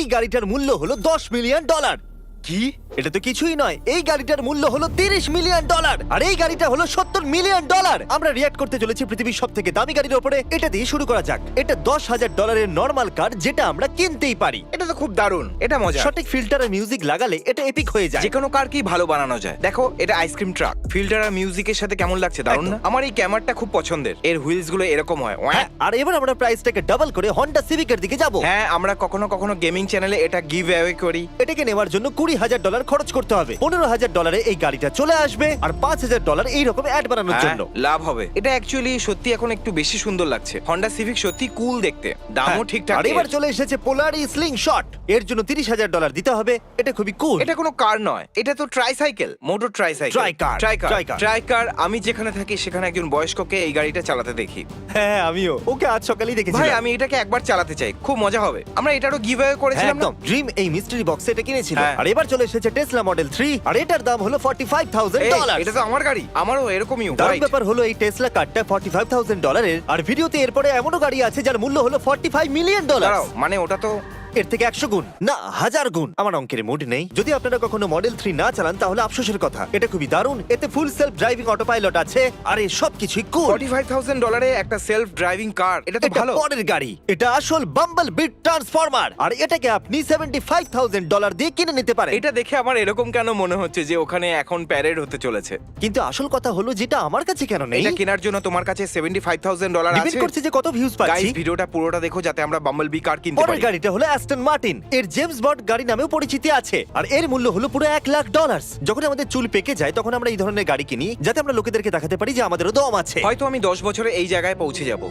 এই গাড়িটার মূল্য হলো দশ মিলিয়ন ডলার। কি? এটা তো কিছুই নয়। এই গাড়িটার মূল্য হলো তিরিশ মিলিয়ন ডলার। আর এই গাড়িটা হলো সত্তর মিলিয়ন ডলার। আমরা রিয়াক্ট করতে চলেছি পৃথিবীর সব থেকে দামি গাড়ির ওপরে। এটা দিয়ে শুরু করা যাক। এটা দশ হাজার ডলারের নর্মাল কার যেটা আমরা কিনতেই পারি। এটা তো খুব দারুণ। এটা মজা। সঠিক ফিল্টার আর মিউজিক লাগালে এটা এপিক হয়ে যায়। যে কোনো কার কি ভালো বানানো যায়। দেখো এটা আইসক্রিম ট্রাক ফিল্টার আর মিউজিকের সাথে কেমন লাগছে? দারুণ না? আমার এই ক্যামেরাটা খুব পছন্দের। এর হুইলসগুলো এরকম হয়। হ্যাঁ, আর এবার আমরা প্রাইসটাকে ডাবল করে হন্ডা সিভিকের দিকে যাব। হ্যাঁ আমরা কখনো কখনো গেমিং চ্যানেলে এটা গিভ অ্যাওয়ে করি। এটাকে নেওয়ার জন্য কুড়ি হাজার ডলার খরচ করতে হবে। পনেরো হাজার ডলারে এই গাড়িটা চলে আসবে আর পাঁচ হাজার ডলার এইরকম অ্যাড বানানোর হ্যাঁ, জন্য। লাভ হবে। এটা অ্যাকচুয়ালি সত্যি এখন একটু বেশি সুন্দর লাগছে। হন্ডা সিভিক সত্যি কুল দেখতে। দামও হ্যাঁ, ঠিকঠাক আর এবার এর। চলে এসেছে পোলারি স্লিং শট এর জন্য তিরিশ হাজার ডলার দিতে হবে। এটা খুবই কুল এটা কোনো কার নয়। এটা তো tricycle motor tricycle Tricar, tricar Tricar। Tricar আমি যেখানে থাকি সেখানে একজন বয়স্ককে এই গাড়িটা চালাতে দেখি। হ্যাঁ আমিও। ওকে আজ সকালেই দেখেছি ভাই আমি এটাকে একবার চালাতে চাই। খুব মজা হবে। আমরা এটারও গিভ অ্যাওয়ে করেছিলাম না? একদম। ড্রিম এই মিস্ট্রি বক্স এটা কিনেছিল। হ্যাঁ। আর এবার চলে এসেছে টেসলা মডেল থ্রি আর এটার দাম হলো 45000 এই, ডলার এটা তো আমার গাড়ি আমারও এরকমই দারুণ white। ব্যাপার হলো এই টেসলা কারটা 45000 ডলারের আর ভিডিওতে এরপরে এমনও গাড়ি আছে যার মূল্য হলো 45 মিলিয়ন ডলার দাঁড়াও মানে ওটা তো এর থেকে একশো গুণ। না হাজার গুণ। আমার অঙ্কের মুড নেই। যদি আপনারা কখনো মডেল থ্রি না চালান তাহলে আফসোসের কথা। এটা খুবই দারুণ। এতে full self driving autopilot আছে। আর এই সব কিছুই কুল 45000 ডলারে একটা সেলফ ড্রাইভিং কার এটা তো এটা ভালো। পরের গাড়ি। এটা আসল বাম্বল বিট ট্রান্সফরমার আর এটাকে আপনি 75000 ডলার দিয়ে কিনে নিতে পারেন। এটা দেখে আমার এরকম কেন মনে হচ্ছে যে ওখানে এখন প্যারেড হতে চলেছে? কিন্তু আসল কথা হলো যেটা আমার কাছে কেন নেই? এটা কেনার জন্য তোমার কাছে 75000 ডলার ডিপেন্ড আছে? করছে যে কত ভিউজ গাইস পাচ্ছি। ভিডিওটা পুরোটা দেখো যাতে আমরা বাম্বল বি কার কিনতে পরের পারি। গাড়িটা হলো অ্যাস্টন মার্টিন এর জেমস বন্ড গাড়ি নামেও পরিচিতি আছে। আর এর মূল্য হলো পুরো এক লাখ ডলার যখন আমাদের চুল পেকে যায় তখন আমরা এই ধরনের গাড়ি কিনি যাতে আমরা লোকেদেরকে দেখাতে পারি যে আমাদেরও দম আছে। হয়তো আমি 10 বছরে এই জায়গায় পৌঁছে যাব।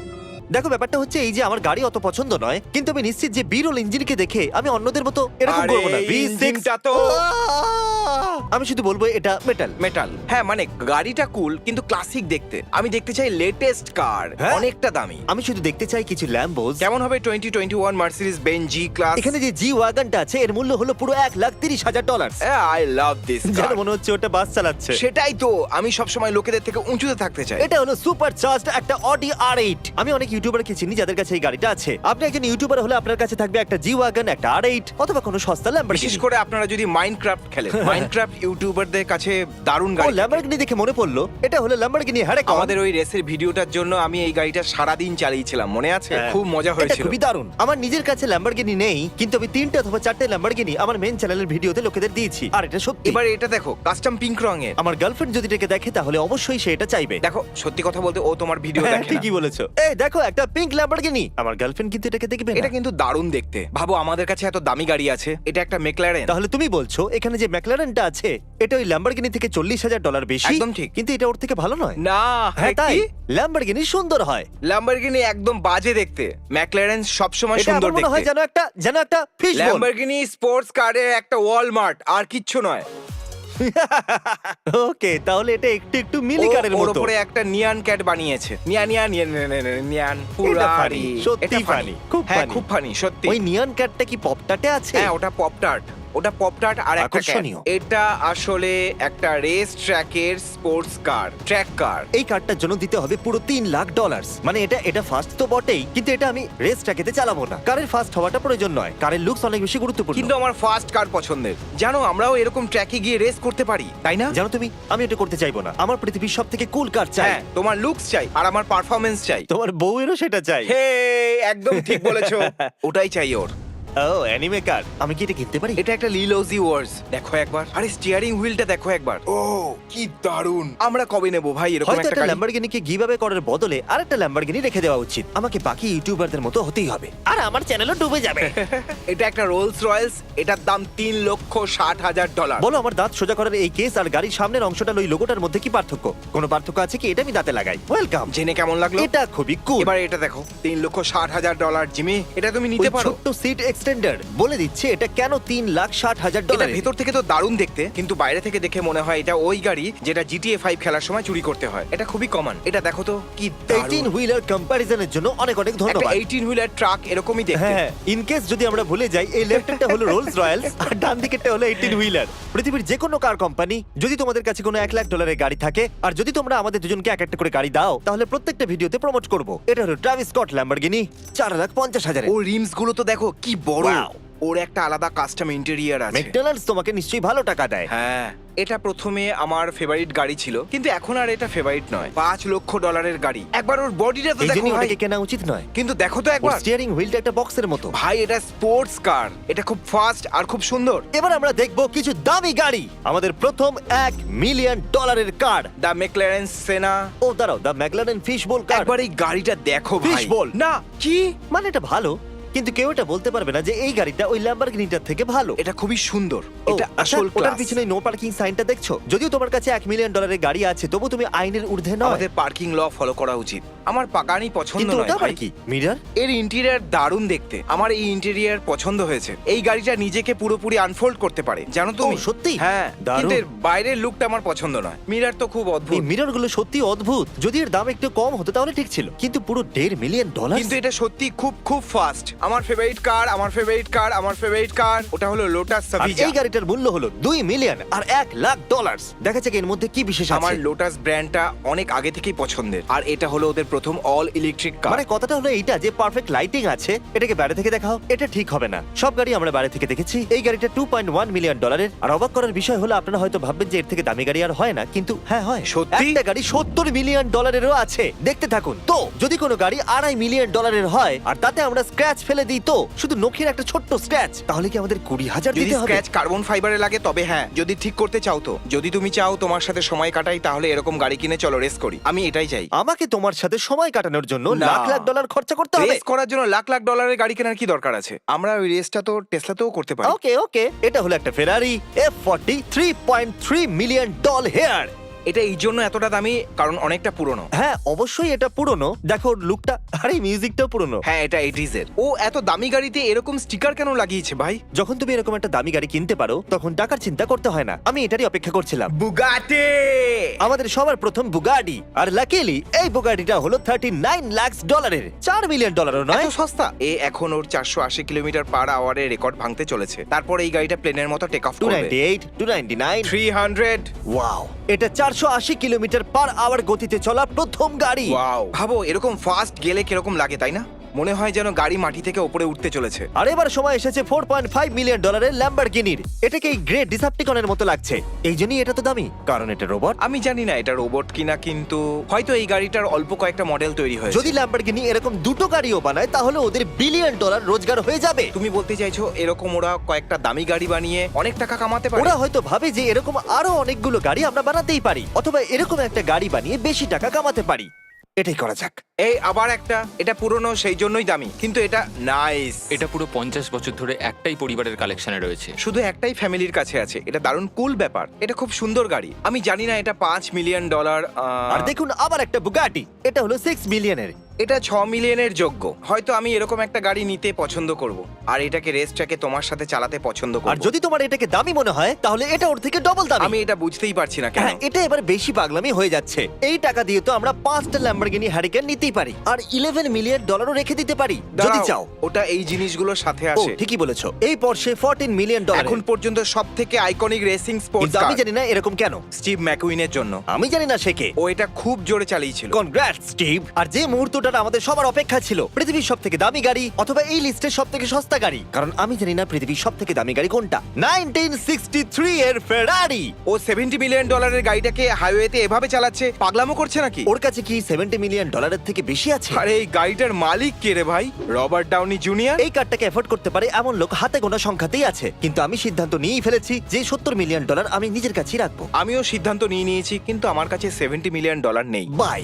দেখো ব্যাপারটা হচ্ছে এই যে আমার গাড়ি অত পছন্দ নয় কিন্তু আমি নিশ্চিত যে বিরল ইঞ্জিনকে দেখে আমি অন্যদের মতো এরকম করব না। এই V6 ইঞ্জিনটা তো- আমি শুধু বলব এটা মেটাল মেটাল হ্যাঁ মানে গাড়িটা কুল কিন্তু ক্লাসিক দেখতে। আমি দেখতে চাই লেটেস্ট কার হ্যাঁ? অনেকটা দামি। আমি শুধু দেখতে চাই কিছু ল্যাম্বোজ কেমন হবে 2021 মার্সিডিজ বেন জি ক্লাস এখানে যে জি ওয়াগনটা আছে এর মূল্য হলো পুরো এক লাখ তিরিশ হাজার ডলার আই লাভ দিস যেন মনে হচ্ছে ওটা বাস চালাচ্ছে। সেটাই তো আমি সব সময় লোকেদের থেকে উঁচুতে থাকতে চাই। এটা হলো সুপার চার্জড একটা অডি আর এইট আমি অনেক ইউটিউবারকে চিনি যাদের কাছে এই গাড়িটা আছে। আপনি একজন ইউটিউবার হলে আপনার কাছে থাকবে একটা জি ওয়াগন একটা আর এইট অথবা কোনো সস্তা বিশেষ করে আপনারা যদি মাইনক্রাফট খেলেন। মাইনক্রাফট ইউটিউবারদের কাছে দারুণ ও গাড়ি ল্যাম্বরগিনি দেখে মনে পড়ল। এটা হলো ল্যাম্বরগিনি হ্যারেকন আমাদের ওই রেসের ভিডিওটার জন্য আমি এই গাড়িটা সারা দিন চালিয়েছিলাম মনে আছে? হ্যাঁ। খুব মজা এটা হয়েছিল। খুবই দারুণ। আমার নিজের কাছে ল্যাম্বরগিনি নেই কিন্তু আমি তিনটে অথবা চারটে ল্যাম্বরগিনি আমার মেন চ্যানেলের ভিডিওতে লোকেদের দিয়েছি। আর এটা সত্যি। এবার এটা দেখো কাস্টম পিঙ্ক রঙের। আমার গার্লফ্রেন্ড যদি এটাকে দেখে তাহলে অবশ্যই সে এটা চাইবে। দেখো সত্যি কথা বলতে ও তোমার ভিডিও হ্যাঁ, দেখে না। ঠিকই বলেছ। এই দেখো একটা পিঙ্ক ল্যাম্বরগিনি আমার গার্লফ্রেন্ড কিন্তু এটাকে দেখবে এটা না কিন্তু দারুণ দেখতে। ভাবো আমাদের কাছে এত দামি গাড়ি আছে। এটা একটা মেকলারেন তাহলে তুমি বলছো এখানে যে ম্যাকলারেনটা আছে। এটা ওই ল্যাম্বরগিনি থেকে চল্লিশ হাজার ডলার বেশি একদম ঠিক। কিন্তু এটা ওর থেকে ভালো নয়। না হ্যাঁ তাই? ল্যাম্বরগিনি সুন্দর হয়। ল্যাম্বরগিনি একদম বাজে দেখতে। ম্যাকলারেন সবসময় এটা সুন্দর আমার মনে হয় দেখতে। যেন একটা যেন একটা ফিশ ল্যাম্বরগিনি স্পোর্টস কারের একটা ওয়ালমার্ট আর কিচ্ছু নয়। ওকে তাহলে এটা একটু একটু মিলি ও- কারের ওর মতো। উপরে একটা নিয়ান ক্যাট বানিয়েছে। নিয়া নিয়া নিয়া নিয়া নিয়া নিয়া, নিয়ান পুরারি। funny, সত্যি এটা funny, খুব হ্যাঁ funny। খুব ফানি সত্যি। ওই নিয়ন ক্যাটটা কি পপটাটে আছে? হ্যাঁ ওটা পপটার্ট ওটা পপটার্ট আর একটা। আকর্ষণীয়। এটা আসলে একটা রেস ট্র্যাকের স্পোর্টস কার ট্র্যাক কার এই কারটার জন্য দিতে হবে পুরো তিন লাখ ডলার মানে এটা এটা ফার্স্ট তো বটেই কিন্তু এটা আমি রেস ট্র্যাকেতে চালাবো না। কারের ফার্স্ট হওয়াটা প্রয়োজন নয়। কারের লুকস অনেক বেশি গুরুত্বপূর্ণ। কিন্তু আমার ফার্স্ট কার পছন্দের। জানো আমরাও এরকম ট্র্যাকে গিয়ে রেস করতে পারি তাই না? জানো তুমি আমি এটা করতে চাইব না। আমার পৃথিবীর সব থেকে কুল কার চাই। হ্যাঁ তোমার লুকস চাই আর আমার পারফরমেন্স চাই। তোমার বউয়েরও সেটা চাই। হে একদম ঠিক বলেছ। ওটাই চাই ওর। ও অ্যানিমে কার? আমি কি এটা কিনতে পারি? এটা একটা লিলোজি ওয়ার্স দেখো একবার। আরে স্টিয়ারিং হুইলটা দেখো একবার। ও কি দারুণ। আমরা কবে নেব ভাই এরকম হয়তো একটা একটা গাড়ি? ল্যাম্বরগিনিকে গিভাবে করার বদলে আরেকটা ল্যাম্বরগিনি রেখে দেওয়া উচিত। আমাকে বাকি ইউটিউবারদের মতো হতেই হবে। আর আমার চ্যানেলও ডুবে যাবে। এটা একটা রোলস রয়েলস এটার দাম তিন লক্ষ ষাট হাজার ডলার বলো আমার দাঁত সোজা করার এই কেস আর গাড়ির সামনের অংশটা ওই লোগোটার মধ্যে কি পার্থক্য? কোনো পার্থক্য আছে কি? এটা আমি দাঁতে লাগাই। ওয়েলকাম জেনে কেমন লাগল? এটা খুবই কুল এবার এটা দেখো তিন লক্ষ ষাট হাজার ডলার জিমি। এটা তুমি নিতে পারো। ছোট্ট সিট এক্সটেন্ডার বলে দিচ্ছে এটা কেন তিন লাখ ষাট হাজার এটা ডলার ভেতর থেকে তো দারুণ দেখতে কিন্তু বাইরে থেকে দেখে মনে হয় এটা ওই গাড়ি যেটা জিটিএ ফাইভ খেলার সময় চুরি করতে হয়। এটা খুবই কমন এটা দেখো তো কি এইটিন হুইলার কম্প্যারিজনের জন্য অনেক অনেক ধন্যবাদ। এইটিন হুইলার ট্রাক এরকমই দেখতে। হ্যাঁ ইন কেস যদি আমরা ভুলে যাই এই লেফটেরটা হলো রোলস রয়্যালস আর ডান দিকেরটা হলো এইটিন হুইলার পৃথিবীর যে কোনো কার কোম্পানি যদি তোমাদের কাছে কোনো এক লাখ ডলারের গাড়ি থাকে আর যদি তোমরা আমাদের দুজনকে এক একটা করে গাড়ি দাও তাহলে প্রত্যেকটা ভিডিওতে প্রমোট করব। এটা হলো ট্রাভিস স্কট ল্যাম্বরগিনি চার লাখ পঞ্চাশ হাজার ও রিমসগুলো তো দেখো কি বড়। ওর একটা আলাদা কাস্টম ইন্টেরিয়ার আছে। ম্যাকডোনাল্ডস তোমাকে নিশ্চয়ই ভালো টাকা দেয়। হ্যাঁ। এটা প্রথমে আমার ফেভারিট গাড়ি ছিল কিন্তু এখন আর এটা ফেভারিট নয়। পাঁচ লক্ষ ডলারের গাড়ি। একবার ওর বডিটা তো এই দেখো জন্যই ভাই। ওটাকে কেনা উচিত নয়। কিন্তু দেখো তো ওর একবার। স্টিয়ারিং হুইলটা একটা বক্সের মতো। ভাই এটা স্পোর্টস কার এটা খুব ফাস্ট আর খুব সুন্দর। এবার আমরা দেখব কিছু দামি গাড়ি। আমাদের প্রথম এক মিলিয়ন ডলারের কার দ্য মেকলারেন সেনা ও দাঁড়াও the McLaren fish bowl car একবার এই গাড়িটা দেখো ভাই। Fishbowl। না কি? মানে এটা ভালো? কিন্তু কেউ এটা বলতে পারবে না যে এই গাড়িটা ওই ল্যাম্বরগিনিটার থেকে ভালো। এটা খুবই সুন্দর। ও, এটা আচ্ছা, আসল ওটার পিছনে নো পার্কিং সাইনটা দেখছ? যদিও তোমার কাছে এক মিলিয়ন ডলারের গাড়ি আছে তবু তুমি আইনের ঊর্ধ্বে নয়। আমাদের পার্কিং ল ফলো করা উচিত। আমার পাকানি পছন্দ কিন্তু নয় ওটা আবার ভাই। কি? মিরার এর ইন্টেরিয়ার দারুণ দেখতে। আমার এই ইন্টেরিয়ার পছন্দ হয়েছে। এই গাড়িটা নিজেকে পুরোপুরি আনফোল্ড করতে পারে। জানো তুমি? ও, সত্যি? হ্যাঁ দারুণ। কিন্তু এর বাইরের লুকটা আমার পছন্দ নয়। মিরার তো খুব এই অদ্ভুত। মিররগুলো সত্যি অদ্ভুত। যদি এর দাম একটু কম হতো তাহলে ঠিক ছিল। কিন্তু পুরো দেড় মিলিয়ন ডলার কিন্তু এটা সত্যি খুব খুব ফাস্ট আমার ফেভারিট কার আমার ফেভারিট কার আমার ফেভারিট কার ওটা হলো লোটাস আর সাভিজা এই গাড়িটার মূল্য হলো দুই মিলিয়ন আর এক লাখ ডলার দেখা যাক এর মধ্যে কি বিশেষ আমার আছে। লোটাস ব্র্যান্ডটা অনেক আগে থেকেই পছন্দের। আর এটা হলো ওদের প্রথম অল ইলেকট্রিক কার মানে কথাটা হলো এইটা যে পারফেক্ট লাইটিং আছে এটাকে বাইরে থেকে দেখাও এটা ঠিক হবে না। সব গাড়ি আমরা বাইরে থেকে দেখেছি। এই গাড়িটা টু পয়েন্ট ওয়ান মিলিয়ন ডলারের আর অবাক করার বিষয় হলো আপনারা হয়তো ভাববেন যে এর থেকে দামি গাড়ি আর হয় না কিন্তু হ্যাঁ হয়। সত্যি? একটা গাড়ি সত্তর মিলিয়ন ডলারেরও আছে। দেখতে থাকুন। তো যদি কোনো গাড়ি আড়াই মিলিয়ন ডলারের হয় আর তাতে আমরা স্ক্র্যাচ ফেলে দিই তো। শুধু নখের একটা ছোট্ট স্ক্র্যাচ তাহলে কি আমাদের কুড়ি হাজার যদি দিতে হবে? স্ক্র্যাচ কার্বন ফাইবারে লাগে তবে হ্যাঁ যদি ঠিক করতে চাও তো। যদি তুমি চাও তোমার সাথে সময় কাটাই তাহলে এরকম গাড়ি কিনে চলো রেস করি। আমি এটাই চাই। আমাকে তোমার সাথে সময় কাটানোর জন্য না। লাখ লাখ ডলার খরচা করতে হবে। রেস করার জন্য লাখ লাখ ডলারের গাড়ি কেনার কি দরকার আছে? আমরা ওই রেসটা তো টেসলাতেও করতে পারি। ওকে ওকে এটা হলো একটা Ferrari F forty three point three million dollar এটা এই জন্য এতটা দামি কারণ অনেকটা পুরনো। হ্যাঁ অবশ্যই এটা পুরনো। দেখো ওর লুকটা আরে মিউজিকটাও পুরনো। হ্যাঁ এটা এইটিজ এর ও এত দামি গাড়িতে এরকম স্টিকার কেন লাগিয়েছে ভাই? যখন তুমি এরকম একটা দামি গাড়ি কিনতে পারো তখন টাকার চিন্তা করতে হয় না। আমি এটারই অপেক্ষা করছিলাম। বুগাটে! আমাদের সবার প্রথম বুগাডি আর লাকিলি এই বুগাডিটা হলো থার্টি নাইন লাখ ডলারের চার মিলিয়ন ডলারও নয়। এত সস্তা? এ এখন ওর চারশো আশি কিলোমিটার পার আওয়ারে রেকর্ড ভাঙতে চলেছে। তারপর এই গাড়িটা প্লেনের মতো টেক অফ টু করবে। Ninety eight to ninety nine three hundred wow এটা চারশো আশি কিলোমিটার পার আওয়ার গতিতে চলা প্রথম গাড়ি। ভাবো এরকম ফাস্ট গেলে কীরকম লাগে তাই না? মনে হয় যেন গাড়ি মাটি থেকে উপরে উঠতে চলেছে। আর এবার সময় এসেছে ফোর পয়েন্ট ফাইভ মিলিয়ন ডলারের ল্যাম্বারগিনির এটাকে এই গ্রেট ডিসাপ্টিকনের মতো লাগছে। এই জন্যই এটা তো দামি। কারণ এটা রোবট আমি জানি না এটা রোবট কিনা কিন্তু হয়তো এই গাড়িটার অল্প কয়েকটা মডেল তৈরি হয় যদি ল্যাম্বারগিনি এরকম দুটো গাড়িও বানায় তাহলে ওদের বিলিয়ন ডলার রোজগার হয়ে যাবে। তুমি বলতে চাইছো এরকম ওরা কয়েকটা দামি গাড়ি বানিয়ে অনেক টাকা কামাতে পারে? ওরা হয়তো ভাবে যে এরকম আরও অনেকগুলো গাড়ি আমরা বানাতেই পারি অথবা এরকম একটা গাড়ি বানিয়ে বেশি টাকা কামাতে পারি। এটাই করা যাক। এই আবার একটা। এটা পুরনো সেই জন্যই দামি। কিন্তু এটা নাইস এটা পুরো পঞ্চাশ বছর ধরে একটাই পরিবারের কালেকশনে রয়েছে। শুধু একটাই ফ্যামিলির কাছে আছে। এটা দারুণ কুল ব্যাপার। এটা খুব সুন্দর গাড়ি। আমি জানি না এটা পাঁচ মিলিয়ন ডলার আর দেখুন আবার একটা বুগাটি এটা হলো সিক্স মিলিয়নের এটা ছ মিলিয়নের যোগ্য। হয়তো আমি এরকম একটা গাড়ি নিতে পছন্দ করব। আর এটাকে রেস ট্র্যাকে তোমার সাথে চালাতে পছন্দ আর করব যদি তোমার এটাকে দামি মনে হয় তাহলে এটা ওর থেকে ডবল দামি। আমি এটা বুঝতেই পারছি না কেন। হ্যাঁ এটা এবার বেশি পাগলামি হয়ে যাচ্ছে। এই টাকা দিয়ে তো আমরা পাঁচটা ল্যাম্বরগিনি হ্যারিকেন নিতেই পারি। আর ইলেভেন মিলিয়ন ডলারও রেখে দিতে পারি যদি দাঁড়াও, চাও। ওটা এই জিনিসগুলোর সাথে ও আসে। ঠিকই বলেছ। এই পর্ষে ফোরটিন মিলিয়ন ডলার এখন পর্যন্ত সব থেকে আইকনিক রেসিং স্পোর্টস আমি জানি না এরকম কেন। স্টিভ ম্যাকুইনের জন্য। আমি জানি না সে কে। ও এটা খুব জোরে চালিয়েছিল। কনগ্রাটস স্টিভ আর যে মুহূর্তটা আমাদের সবার অপেক্ষা ছিল। পৃথিবীর সব থেকে দামি গাড়ি অথবা এই লিস্টের সব থেকে সস্তা গাড়ি। কারণ আমি জানি না পৃথিবীর সব থেকে দামি গাড়ি কোনটা। 1963 এর ফেরারি ও সেভেন্টি মিলিয়ন ডলারের গাড়িটাকে হাইওয়েতে এভাবে চালাচ্ছে পাগলামো করছে নাকি? ওর কাছে কি 70 মিলিয়ন ডলারের থেকে বেশি আছে? আরে এই গাড়িটার মালিক কে রে ভাই? Robert Downey Junior? এই কারটাকে এফোর্ড করতে পারে এমন লোক হাতে গোনা সংখ্যাতেই আছে। কিন্তু আমি সিদ্ধান্ত নিয়েই ফেলেছি যে সত্তর মিলিয়ন ডলার আমি নিজের কাছেই রাখব। আমিও সিদ্ধান্ত নিয়ে নিয়েছি কিন্তু আমার কাছে সেভেন্টি মিলিয়ন ডলার নেই। বাই